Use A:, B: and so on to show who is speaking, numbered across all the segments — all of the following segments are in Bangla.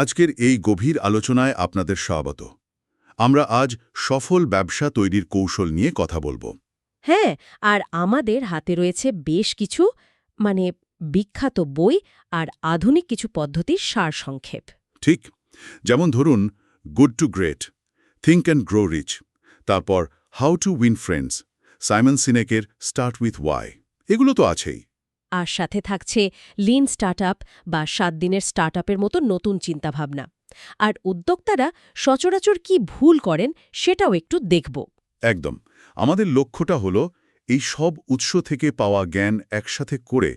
A: আজকের এই গভীর আলোচনায় আপনাদের স্বাগত। আমরা আজ সফল ব্যবসা তৈরির কৌশল নিয়ে কথা বলব।
B: হ্যাঁ আর আমাদের হাতে রয়েছে বেশ কিছু মানে বিখ্যাত বই আর আধুনিক কিছু পদ্ধতির সারসংক্ষেপ
A: ঠিক যেমন ধরুন good to great think and grow rich তারপর how to win friends Simon সিনেকের start with why এগুলো তো আছেই।
B: আর সাথে থাকছে লিন স্টার্টআপ বা সাত দিনের স্টার্টআপের মতো নতুন চিন্তাভাবনা। আর উদ্যোক্তারা সচরাচর কি ভুল করেন সেটাও একটু দেখব।
A: একদম। আমাদের লক্ষ্যটা হলো এই সব উৎস থেকে পাওয়া জ্ঞান একসাথে করে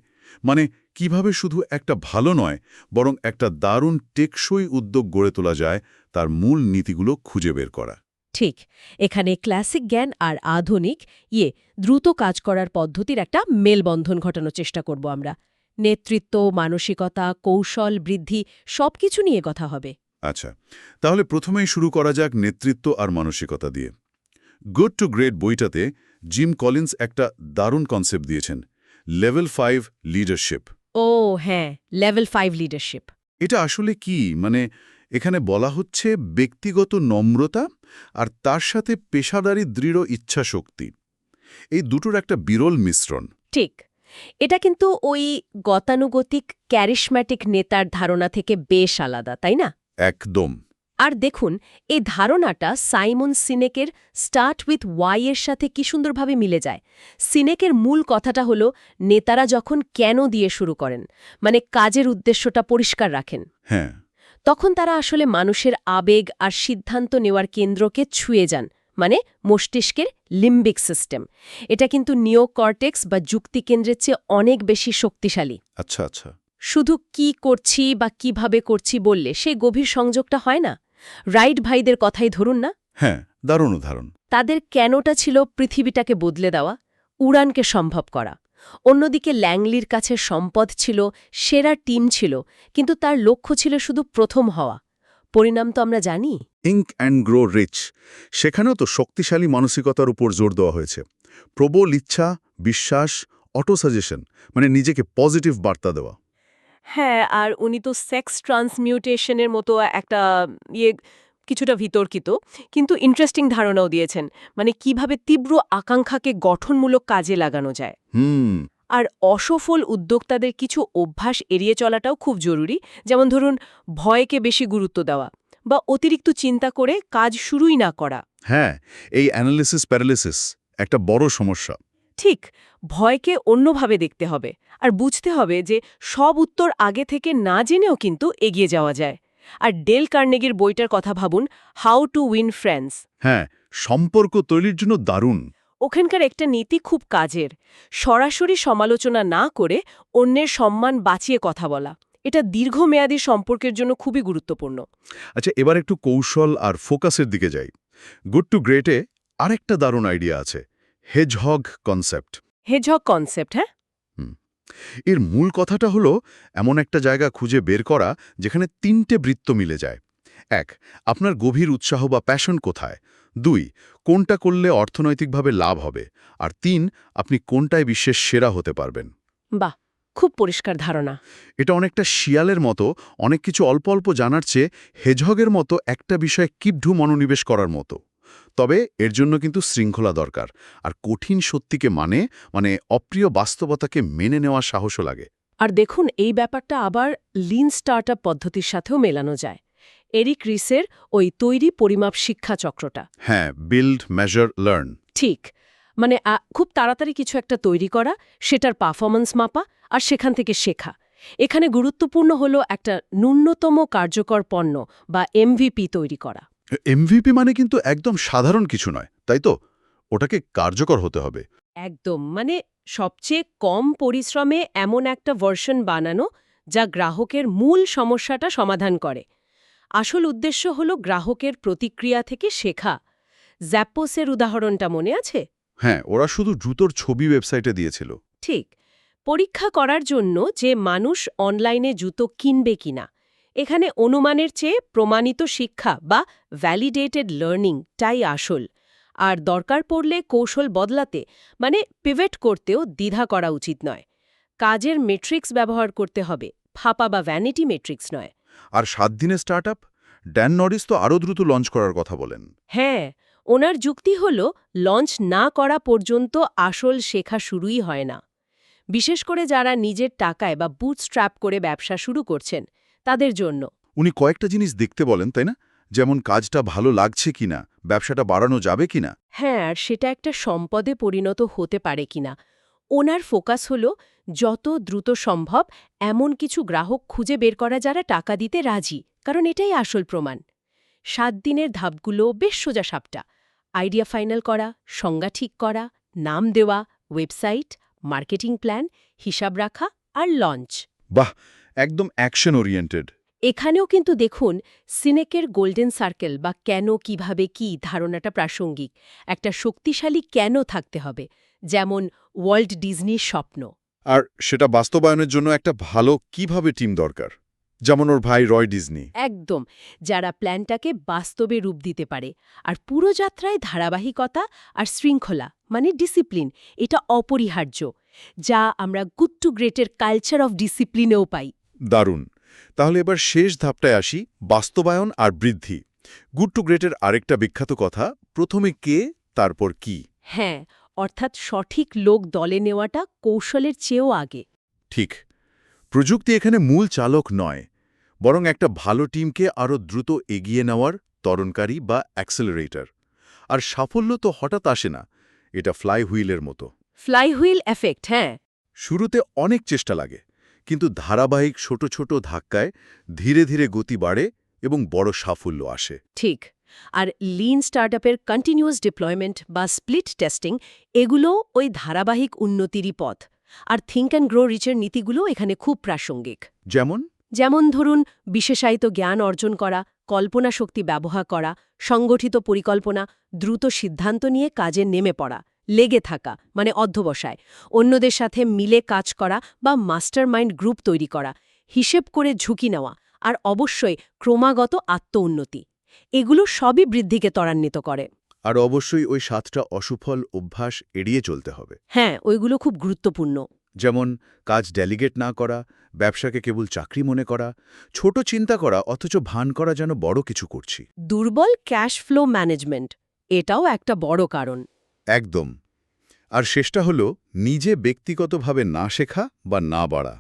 A: মানে কীভাবে শুধু একটা ভালো নয়, বরং একটা দারুণ টেকসই উদ্যোগ গড়ে তোলা যায়, তার মূল নীতিগুলো খুঁজে বের করা।
B: ঠিক এখানে ক্লাসিক জ্ঞান আর আধুনিক ইয়ে দ্রুত কাজ করার পদ্ধতির একটা মেলবন্ধন ঘটানোর চেষ্টা করব আমরা। নেতৃত্ব মানসিকতা কৌশল বৃদ্ধি সবকিছু নিয়ে কথা হবে।
A: আচ্ছা তাহলে প্রথমেই শুরু করা যাক নেতৃত্ব আর মানসিকতা দিয়ে। গুড টু গ্রেট বইটাতে জিম কলিন্স একটা দারুণ কনসেপ্ট দিয়েছেন লেভেল ফাইভ লিডারশিপ।
B: ও হ্যাঁ লেভেল ফাইভ লিডারশিপ।
A: এটা আসলে কি? মানে এখানে বলা হচ্ছে ব্যক্তিগত নম্রতা আর তার সাথে পেশাদারি দৃঢ় ইচ্ছাশক্তি। এই দুটোর একটা বিরল মিশ্রণ।
B: ঠিক। এটা কিন্তু ওই গতানুগতিক ক্যারিশম্যাটিক নেতার ধারণা থেকে বেশ আলাদা তাই না?
A: একদম।
B: আর দেখুন এই ধারণাটা সাইমন সিনেকের স্টার্ট উইথ ওয়াই এর সাথে কি সুন্দরভাবে মিলে যায়। সিনেকের মূল কথাটা হলো নেতারা যখন কেন দিয়ে শুরু করেন? মানে কাজের উদ্দেশ্যটা পরিষ্কার রাখেন।
A: হ্যাঁ।
B: তখন তারা আসলে মানুষের আবেগ আর সিদ্ধান্ত নেওয়ার কেন্দ্রকে ছুঁয়ে যান মানে মস্তিষ্কের লিম্বিক সিস্টেম এটা কিন্তু নিওকর্টেক্স বা যুক্তিকেন্দ্রের চেয়ে অনেক বেশি শক্তিশালী।
A: আচ্ছা আচ্ছা।
B: শুধু কি করছি বা কীভাবে করছি বললে সেই গভীর সংযোগটা হয় না? রাইট ভাইদের কথাই ধরুন না?
A: হ্যাঁ দারুণ উদাহরণ।
B: তাদের কেনটা ছিল পৃথিবীটাকে বদলে দেওয়া উড়ানকে সম্ভব করা। অন্যদিকে ল্যাংলির কাছে সম্পদ ছিল সেরা টিম ছিল কিন্তু তার লক্ষ্য ছিল শুধু প্রথম হওয়া। পরিণাম তো আমরা জানি।
A: ইঙ্ক অ্যান্ড গ্রো রিচ সেখানেও তো শক্তিশালী মানসিকতার উপর জোর দেওয়া হয়েছে। প্রবল ইচ্ছা বিশ্বাস অটো সাজেশন মানে নিজেকে পজিটিভ বার্তা দেওয়া।
B: হ্যাঁ আর উনি তো সেক্স ট্রান্সমিউটেশনের মতো একটা ইয়ে কিছুটা বিতর্কিত কিন্তু ইন্টারেস্টিং ধারণাও দিয়েছেন মানে কীভাবে তীব্র আকাঙ্ক্ষাকে গঠনমূলক কাজে লাগানো যায়।
A: হুম।
B: আর অসফল উদ্যোক্তাদের কিছু অভ্যাস এড়িয়ে চলাটাও খুব জরুরি যেমন ধরুন ভয়কে বেশি গুরুত্ব দেওয়া বা অতিরিক্ত চিন্তা করে কাজ শুরুই না করা।
A: হ্যাঁ এই অ্যানালিসিস প্যারালিসিস একটা বড় সমস্যা।
B: ঠিক ভয়কে অন্যভাবে দেখতে হবে আর বুঝতে হবে যে সব উত্তর আগে থেকে না জেনেও কিন্তু এগিয়ে যাওয়া যায়। আর ডেল কার্নেগির বইটার কথা ভাবুন হাউ টু উইন ফ্রেন্ডস
A: হ্যাঁ সম্পর্ক তৈরির জন্য দারুণ।
B: ওখানকার একটা নীতি খুব কাজের। সরাসরি সমালোচনা না করে অন্যের সম্মান বাঁচিয়ে কথা বলা। এটা দীর্ঘমেয়াদী সম্পর্কের জন্য খুবই গুরুত্বপূর্ণ।
A: আচ্ছা এবার একটু কৌশল আর ফোকাসের দিকে যাই। গুড টু গ্রেটে আরেকটা দারুণ আইডিয়া আছে হেজহগ কনসেপ্ট
B: হেজহগ কনসেপ্ট হ্যাঁ?
A: এর মূল কথাটা হলো এমন একটা জায়গা খুঁজে বের করা যেখানে তিনটে বৃত্ত মিলে যায়। এক আপনার গভীর উৎসাহ বা প্যাশন কোথায়? দুই কোনটা করলে অর্থনৈতিকভাবে লাভ হবে? আর তিন আপনি কোনটায় বিশ্বের সেরা হতে পারবেন?
B: বাহ খুব পরিষ্কার ধারণা।
A: এটা অনেকটা শিয়ালের মতো অনেক কিছু অল্প অল্প জানার চেয়ে হেজহগের মতো একটা বিষয়ে কিবঢু মনোনিবেশ করার মতো। তবে এর জন্য কিন্তু শৃঙ্খলা দরকার। আর কঠিন সত্যিকে মানে মানে অপ্রিয় বাস্তবতাকে মেনে নেওয়া সাহসও লাগে।
B: আর দেখুন এই ব্যাপারটা আবার লিন স্টার্টআপ পদ্ধতির সাথেও মেলানো যায়। এরিক রিসের ওই তৈরি পরিমাপ শিক্ষা চক্রটা।
A: হ্যাঁ বিল্ড মেজার লার্ন
B: ঠিক। মানে খুব তাড়াতাড়ি কিছু একটা তৈরি করা সেটার পারফরম্যান্স মাপা আর সেখান থেকে শেখা। এখানে গুরুত্বপূর্ণ হলো একটা ন্যূনতম কার্যকর পণ্য বা এমভিপি তৈরি করা।
A: এমভিপি মানে কিন্তু একদম সাধারণ কিছু নয় তাই তো? ওটাকে কার্যকর হতে হবে।
B: একদম মানে সবচেয়ে কম পরিশ্রমে এমন একটা ভার্সন বানানো যা গ্রাহকের মূল সমস্যাটা সমাধান করে। আসল উদ্দেশ্য হল গ্রাহকের প্রতিক্রিয়া থেকে শেখা। জ্যাপোসের উদাহরণটা মনে আছে?
A: হ্যাঁ ওরা শুধু জুতোর ছবি ওয়েবসাইটে দিয়েছিল।
B: ঠিক পরীক্ষা করার জন্য যে মানুষ অনলাইনে জুতো কিনবে কিনা এখানে অনুমানের চেয়ে প্রমাণিত শিক্ষা বা ভ্যালিডেটেড লার্নিংটাই আসল। আর দরকার পড়লে কৌশল বদলাতে মানে পিভেট করতেও দ্বিধা করা উচিত নয়। কাজের মেট্রিক্স ব্যবহার করতে হবে ফাপা বা ভ্যানিটি মেট্রিক্স নয়।
A: আর সাত দিনের স্টার্ট আপ ড্যান নরিস তো আরও দ্রুত লঞ্চ করার কথা বলেন।
B: হ্যাঁ ওনার যুক্তি হল লঞ্চ না করা পর্যন্ত আসল শেখা শুরুই হয় না। বিশেষ করে যারা নিজের টাকায় বা বুট স্ট্র্যাপ করে ব্যবসা শুরু করছেন তাদের জন্য।
A: উনি কয়েকটা জিনিস দেখতে বলেন তাই না? যেমন কাজটা ভালো লাগছে কিনা ব্যবসাটা বাড়ানো যাবে কিনা।
B: হ্যাঁ আর সেটা একটা সম্পদে পরিণত হতে পারে কিনা। ওনার ফোকাস হল যত দ্রুত সম্ভব এমন কিছু গ্রাহক খুঁজে বের করা যারা টাকা দিতে রাজি কারণ এটাই আসল প্রমাণ। সাত দিনের ধাপগুলো বেশ সোজা সাপটা। আইডিয়া ফাইনাল করা সংজ্ঞা ঠিক করা নাম দেওয়া ওয়েবসাইট মার্কেটিং প্ল্যান হিসাব রাখা আর লঞ্চ।
A: বাহ! একদম অ্যাকশন ওরিয়েন্টেড
B: এখানেও কিন্তু দেখুন সিনেকের গোল্ডেন সার্কেল বা কেন কীভাবে কি ধারণাটা প্রাসঙ্গিক। একটা শক্তিশালী কেন থাকতে হবে যেমন ওয়ার্ল্ড ডিজনির স্বপ্ন।
A: আর সেটা বাস্তবায়নের জন্য একটা ভালো কীভাবে টিম দরকার যেমন ওর ভাই রয় ডিজনি।
B: একদম যারা প্ল্যানটাকে বাস্তবে রূপ দিতে পারে। আর পুরো যাত্রায় ধারাবাহিকতা আর শৃঙ্খলা মানে ডিসিপ্লিন এটা অপরিহার্য যা আমরা গুড টু গ্রেটের কালচার অফ ডিসিপ্লিনেও পাই।
A: দারুণ। তাহলে এবার শেষ ধাপটায় আসি বাস্তবায়ন আর বৃদ্ধি। গুড টু গ্রেটের আরেকটা বিখ্যাত কথা প্রথমে কে তারপর কি?
B: হ্যাঁ অর্থাৎ সঠিক লোক দলে নেওয়াটা কৌশলের চেয়েও আগে।
A: ঠিক। প্রযুক্তি এখানে মূল চালক নয় বরং একটা ভালো টিমকে আরও দ্রুত এগিয়ে নেওয়ার তরণকারী বা অ্যাক্সেলারেটর। আর সাফল্য তো হঠাৎ আসে না এটা ফ্লাই হুইলের মতো।
B: ফ্লাইহুইল এফেক্ট হ্যাঁ।
A: শুরুতে অনেক চেষ্টা লাগে কিন্তু ধারাবাহিক ছোট ছোট ধাক্কায় ধীরে ধীরে গতি বাড়ে এবং বড় সাফল্য আসে।
B: ঠিক। আর লিন স্টার্টআপের কন্টিনিউয়াস ডিপ্লয়মেন্ট বা স্প্লিট টেস্টিং এগুলো ওই ধারাবাহিক উন্নতিরই পথ। আর থিঙ্ক অ্যান্ড গ্রো রিচের নীতিগুলো এখানে খুব প্রাসঙ্গিক।
A: যেমন?
B: যেমন ধরুন বিশেষায়িত জ্ঞান অর্জন করা কল্পনা শক্তি ব্যবহার করা সংগঠিত পরিকল্পনা দ্রুত সিদ্ধান্ত নিয়ে কাজে নেমে পড়া। লেগে থাকা মানে অধ্যবসায়। অন্যদের সাথে মিলে কাজ করা বা মাস্টার মাইন্ড গ্রুপ তৈরি করা হিসেব করে ঝুঁকি নেওয়া আর অবশ্যই ক্রমাগত আত্ম উন্নতি এগুলো সবই বৃদ্ধিকে ত্বরান্বিত করে।
A: আর অবশ্যই ওই সাতটা অসুফল অভ্যাস এড়িয়ে চলতে হবে।
B: হ্যাঁ ওইগুলো খুব গুরুত্বপূর্ণ।
A: যেমন কাজ ডেলিগেট না করা ব্যবসাকে কেবল চাকরি মনে করা ছোট চিন্তা করা অথচ ভান করা যেন বড় কিছু করছি।
B: দুর্বল ক্যাশ ফ্লো ম্যানেজমেন্ট এটাও একটা বড় কারণ।
A: একদম। আর শেষটা হল নিজে ব্যক্তিগতভাবে না শেখা বা না বাড়া।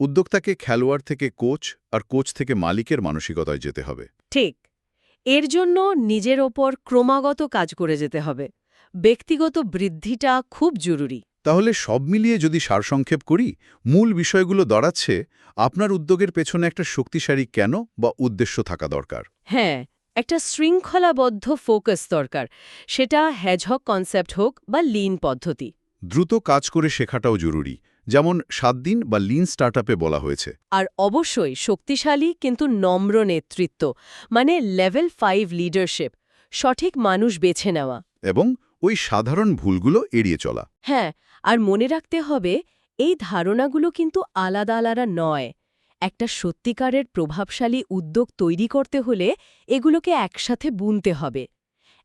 A: উদ্যোক্তাকে খেলোয়াড় থেকে কোচ আর কোচ থেকে মালিকের মানসিকতায় যেতে হবে।
B: ঠিক। এর জন্য নিজের ওপর ক্রমাগত কাজ করে যেতে হবে। ব্যক্তিগত বৃদ্ধিটা খুব জরুরি।
A: তাহলে সব মিলিয়ে যদি সারসংক্ষেপ করি মূল বিষয়গুলো দাঁড়াচ্ছে আপনার উদ্যোগের পেছনে একটা শক্তিশালী কেন বা উদ্দেশ্য থাকা দরকার?
B: হ্যাঁ একটা শৃঙ্খলাবদ্ধ ফোকাস দরকার সেটা হ্যাজহক কনসেপ্ট হোক বা লিন পদ্ধতি।
A: দ্রুত কাজ করে শেখাটাও জরুরি যেমন সাত দিন বা লিন স্টার্টআপে বলা হয়েছে।
B: আর অবশ্যই শক্তিশালী কিন্তু নম্র নেতৃত্ব মানে লেভেল ফাইভ লিডারশিপ সঠিক মানুষ বেছে নেওয়া।
A: এবং ওই সাধারণ ভুলগুলো এড়িয়ে চলা।
B: হ্যাঁ আর মনে রাখতে হবে এই ধারণাগুলো কিন্তু আলাদা আলাদা নয়। একটা সত্যিকারের প্রভাবশালী উদ্যোগ তৈরি করতে হলে এগুলোকে একসাথে বুনতে হবে।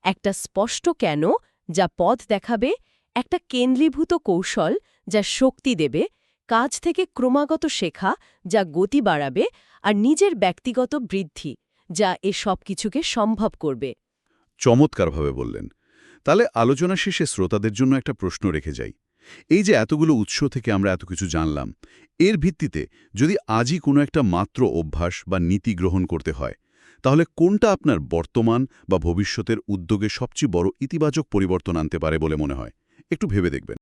B: একটা স্পষ্ট কেন যা পথ দেখাবে, একটা কেন্দ্রীভূত কৌশল যা শক্তি দেবে, কাজ থেকে ক্রমাগত শেখা যা গতি বাড়াবে আর নিজের ব্যক্তিগত বৃদ্ধি যা এ সব কিছুকে সম্ভব করবে।
A: চমৎকারভাবে বললেন। তাহলে আলোচনা শেষে শ্রোতাদের জন্য একটা প্রশ্ন রেখে যাই। এই যে এতগুলো উৎস থেকে আমরা এত কিছু জানলাম, এর ভিত্তিতে যদি আজই কোনো একটা মাত্র অভ্যাস বা নীতি গ্রহণ করতে হয়, তাহলে কোনটা আপনার বর্তমান বা ভবিষ্যতের উদ্যোগে সবচেয়ে বড় ইতিবাচক পরিবর্তন আনতে পারে বলে মনে হয়? একটু ভেবে দেখবেন।